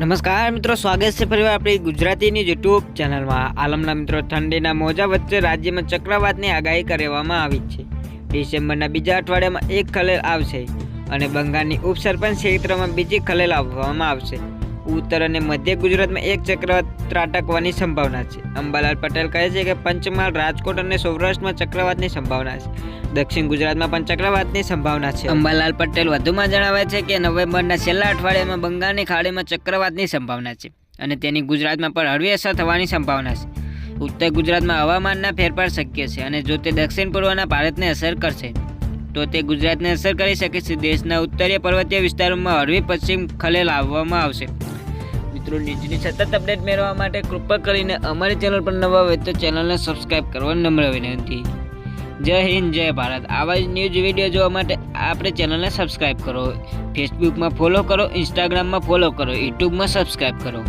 નમસ્કાર મિત્રો, સ્વાગત છે ફરીવાર આપણી ગુજરાતીની યુટ્યુબ ચેનલમાં. આલમના મિત્રો, ઠંડીના મોજા વચ્ચે રાજ્યમાં ચક્રવાતની આગાહી કરવામાં આવી છે. ડિસેમ્બરના બીજા અઠવાડિયામાં એક ખલેલ આવશે અને બંગાળની ઉપસરપંચ ક્ષેત્રમાં બીજી ખલેલ આવવામાં આવશે. ઉત્તર અને મધ્ય ગુજરાતમાં એક ચક્રવાત ત્રાટકવાની સંભાવના છે. અંબાલાલ પટેલ કહે છે કે પંચમહાલ, રાજકોટ અને સૌરાષ્ટ્રમાં ચક્રવાતની સંભાવના છે. દક્ષિણ ગુજરાતમાં પણ ચક્રવાતની સંભાવના છે. અંબાલાલ પટેલ વધુમાં જણાવે છે કે નવેમ્બરના છેલ્લા અઠવાડિયામાં બંગાળની ખાડીમાં ચક્રવાતની સંભાવના છે અને તેની ગુજરાતમાં પણ હળવી અસર થવાની સંભાવના છે. ઉત્તર ગુજરાતમાં હવામાનના ફેરફાર શક્ય છે અને જો તે દક્ષિણ પૂર્વના ભારતને અસર કરશે, તો તે ગુજરાતને અસર કરી શકે છે. દેશના ઉત્તરીય પર્વતીય વિસ્તારોમાં હળવી પશ્ચિમ ખલેલ આવવામાં આવશે. મિત્રો નીચની સતત અપડેટ મેળવવા માટે કૃપા કરીને અમારી ચેનલ પર નવા હોય તો ચેનલને સબસ્ક્રાઇબ કરવા નમ્ર વિનંતી. જય હિન્દ, જય ભારત. આવા જ ન્યૂઝ વીડિયો જોવા માટે આપણે ચેનલને સબસ્ક્રાઇબ કરો. ફેસબુકમાં ફોલો કરો ઇન્સ્ટાગ્રામમાં ફોલો કરો યુટ્યુબમાં સબસ્ક્રાઇબ કરો.